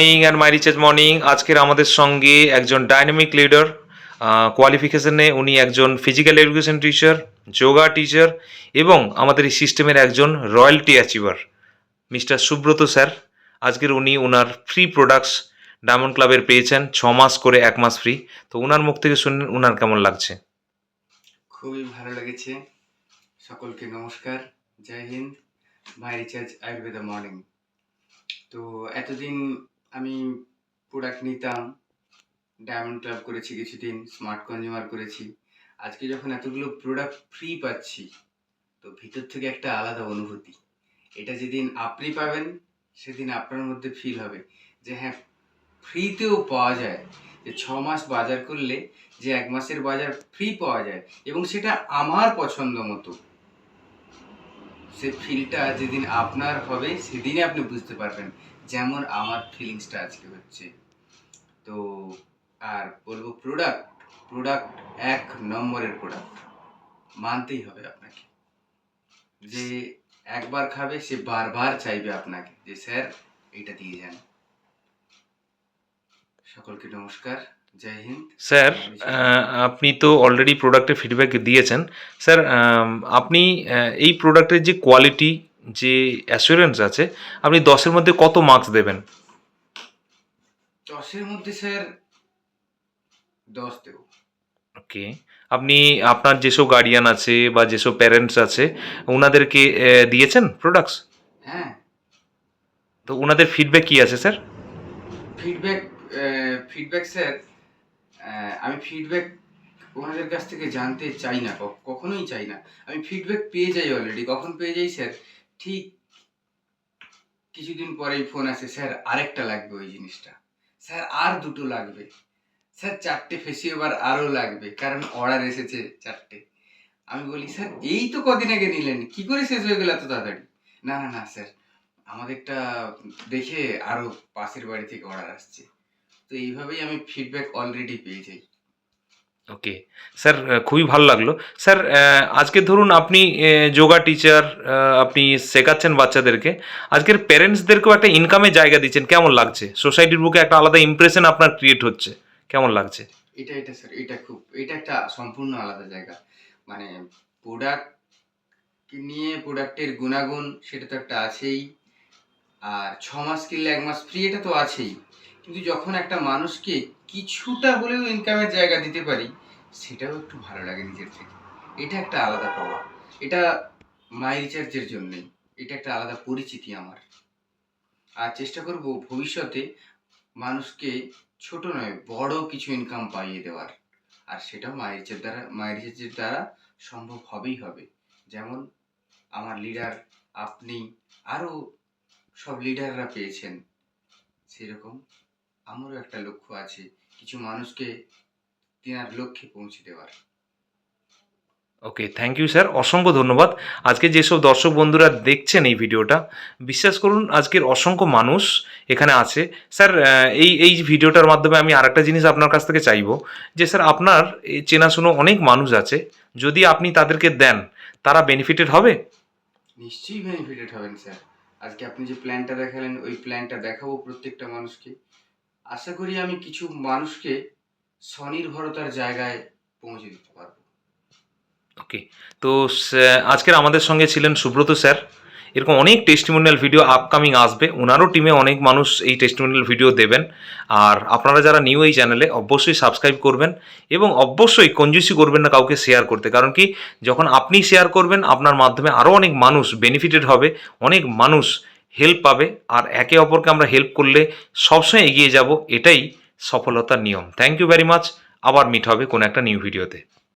Morning and my recharge morning আজকের আমাদের সঙ্গে একজন ডাইনামিক লিডার কোয়ালিফিকেশনে উনি একজন physical education teacher yoga teacher এবং আমাদের এই সিস্টেমের একজন royalty achiever mister Subrata sir. আজকের উনি ওনার ফ্রি প্রোডাক্টস ডায়মন্ড ক্লাবের পেয়েছেন, ছ মাস করে এক মাস ফ্রি তো ওনার মুখ থেকে শুনলেন ওনার কেমন লাগছে? খুবই ভালো লেগেছে। সকলকে নমস্কার। Jai Hind. My recharge Ayurveda morning তো এতদিন আমি প্রোডাক্ট নিতাম ডায়মন্ড ক্লাব করেছি কিছুদিন স্মার্ট কনজিউমার করেছি। আজকে যখন এতগুলো প্রোডাক্ট ফ্রি পাচ্ছি, তো ভিতর থেকে একটা আলাদা অনুভূতি। এটা যেদিন আপনি পাবেন, সেদিন আপনার মধ্যে ফিল হবে যে হ্যাঁ ফ্রিতেও পাওয়া যায়। যে ছ মাস বাজার করলে যে এক মাসের বাজার ফ্রি পাওয়া যায় এবং সেটা আমার পছন্দ মতো। সে ফিলটা যেদিন আপনার হবে, সেদিনই আপনি বুঝতে পারবেন যেমন আমার ফিলিংসটা আজকে হচ্ছে। তো আর বলব প্রোডাক্ট প্রোডাক্ট এক নম্বরের প্রোডাক্ট মানতেই হবে আপনাকে। যে একবার খাবে সে বারবার চাইবে আপনাকে যে স্যার এটা দিয়ে যান। সকলকে নমস্কার জয় হিন্দ। স্যার আপনি তো অলরেডি প্রোডাক্টের ফিডব্যাক দিয়েছেন। স্যার আপনি এই প্রোডাক্টের যে কোয়ালিটি যে অ্যাসুরেন্স আছে আপনি দশের মধ্যে কত মার্কস দেবেন? দশের মধ্যে স্যার দশ দেব। ওকে আপনি আপনার যেসব গার্ডিয়ান আছে বা যেসব প্যারেন্টস আছে ওনাদেরকে দিয়েছেন প্রোডাক্টস হ্যাঁ। তো ওনাদের ফিডব্যাক কি আছে স্যার ফিডব্যাক ফিডব্যাক স্যার আমি ফিডব্যাক ওনাদের কাছ থেকে জানতে চাই না কখনোই চাই না। আমি ফিডব্যাক পেয়ে যাই অলরেডি কখন পেয়ে যাই স্যার ঠিক কিছুদিন পরেই ফোন আসে, স্যার, আরেকটা লাগবে ওই জিনিসটা। স্যার, আর দুটো লাগবে। স্যার, চারটে ফেসিওভার আরও লাগবে, কারণ অর্ডার এসেছে চারটে। আমি বলি, স্যার, এই তো কদিন আগে নিলেন, কি করে শেষ হয়ে গেল এত তাড়াতাড়ি? না না না, স্যার, আমাদেরটা দেখে আরও পাশের বাড়ি থেকে অর্ডার আসছে। তো এইভাবেই আমি ফিডব্যাক অলরেডি পেয়ে যাই। ওকে স্যার খুবই ভালো লাগল। স্যার আজকে ধরুন আপনি যোগা টিচার আপনি শেখাচ্ছেন বাচ্চাদেরকে। আজকের প্যারেন্টসদেরকেও একটা ইনকামের জায়গা দিচ্ছেন। কেমন লাগছে? সোসাইটির বুকে একটা আলাদা ইমপ্রেশন আপনার ক্রিয়েট হচ্ছে। কেমন লাগছে? এটা এটা স্যার এটা খুব, এটা একটা সম্পূর্ণ আলাদা জায়গা। মানে প্রোডাক্ট নিয়ে প্রোডাক্টের গুণাগুণ, সেটা তো একটা আছেই। আর ছ মাস কিনলে এক মাস ফ্রি এটা তো আছেই। কিন্তু যখন একটা মানুষকে কিছুটা হলেও ইনকামের জায়গা দিতে পারি, সেটাও একটু ভালো লাগে নিজের থেকে। এটা একটা আলাদা পাওয়া। এটা মাই রিচার্জের জন্যই এটা একটা আলাদা পরিচিতি আমার। আর চেষ্টা করব ভবিষ্যতে মানুষকে ছোট নয়, বড় কিছু ইনকাম পাইয়ে দেওয়ার। আর সেটাও মাই রিচার্জ দ্বারা মাই রিচার্জের দ্বারা সম্ভব হবেই হবে। যেমন আমার লিডার আপনি, আরও সব লিডাররা পেয়েছেন। সেরকম আমারও একটা লক্ষ্য আছে কিছু মানুষকে তিনার লক্ষ্যে পৌঁছে দেওয়ার। ওকে থ্যাংক ইউ স্যার অসংখ্য ধন্যবাদ। আজকে যেসব দর্শক বন্ধুরা দেখছেন এই ভিডিওটা বিশ্বাস করুন আজকের অসংখ্য মানুষ এখানে আছে। স্যার এই এই ভিডিওটার মাধ্যমে আমি আরেকটা জিনিস আপনার কাছ থেকে চাইব যে স্যার আপনার চেনাশুনো অনেক মানুষ আছে যদি আপনি তাদেরকে দেন তারা বেনিফিটেড হবে? নিশ্চয়ই বেনিফিটেড হবেন স্যার আজকে আপনি যে প্ল্যানটা দেখালেন ওই প্ল্যানটা দেখাবো প্রত্যেকটা মানুষকে। আশা করি আমি কিছু মানুষকে স্বনির্ভরতার জায়গায় পৌঁছে দিতে পারব। ওকে তো আজকের আমাদের সঙ্গে ছিলেন সুব্রত স্যার। এরকম অনেক টেস্টিমোনিয়াল ভিডিও আপকামিং আসবে। ওনারও টিমে অনেক মানুষ এই টেস্টিমোনিয়াল ভিডিও দেবেন। আর আপনারা যারা নিউ এই চ্যানেলে অবশ্যই সাবস্ক্রাইব করবেন এবং অবশ্যই কঞ্জুসি করবেন না কাউকে শেয়ার করতে। কারণ কি, যখন আপনি শেয়ার করবেন, আপনার মাধ্যমে আরও অনেক মানুষ বেনিফিটেড হবে, অনেক মানুষ হেল্প পাবে। আর একে অপরকে আমরা হেল্প করলে সবসময় এগিয়ে যাব, এটাই সফলতার নিয়ম। থ্যাংক ইউ ভেরি মাচ আবার মিট হবে কোনো একটা নিউ ভিডিওতে